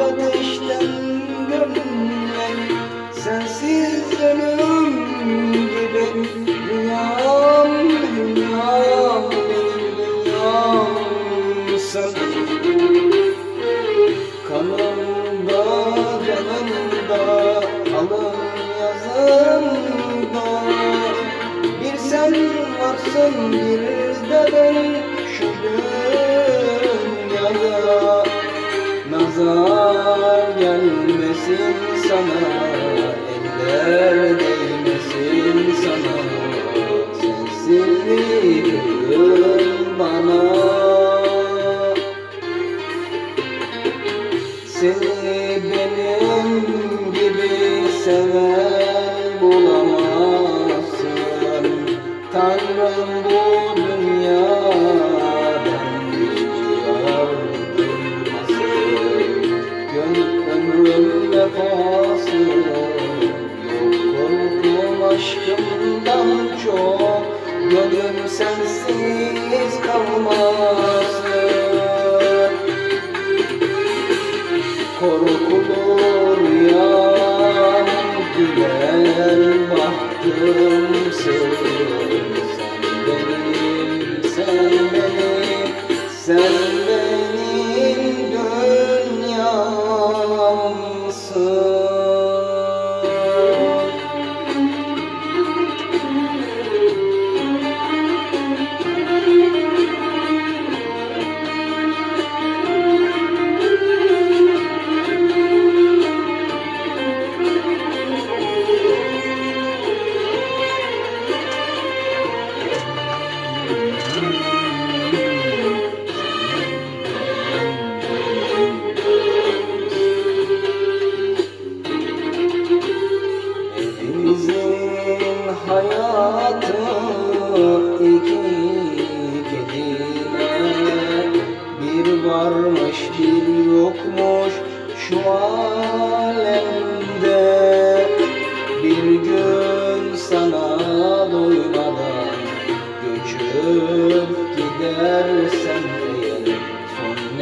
Ateşten dönmen Sensiz ölüm gibi Dünyam, dünyam, benim dünyamsın Kanımda, canımda, alın yazımda. Bir sen varsın bir de ben gelmesin sana, eller değmesin sana. Sensizliğin bana. Seni benim gibi seven bulamazsın. Tanrım Gönlüm sensiz kalmasın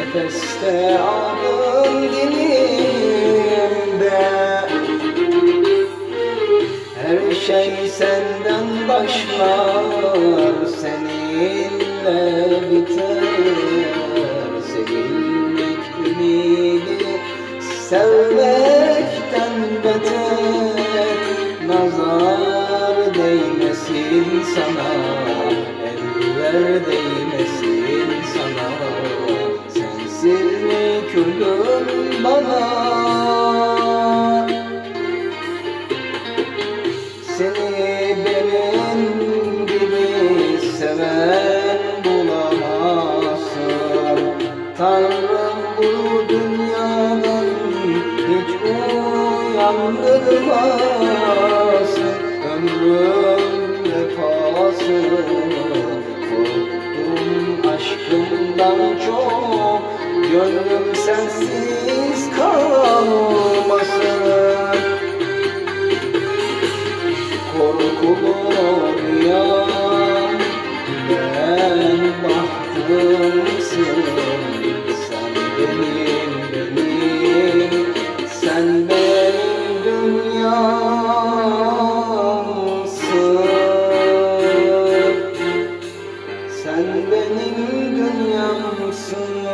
nefeste adın dilimde her şey senden başlar, seninle biter. Sevilmek ümidi, sevmekten beter. Nazar değmesin sana, eller değmesin bana. Seni benim gibi seven bulamazsın Tanrım bu dünyadan hiç uyandırmasın Ömrüm vefası Korktum aşkımdan çok Gönlüm sensiz kalmasın. Korkulur rüyam Sen benim dünyamsın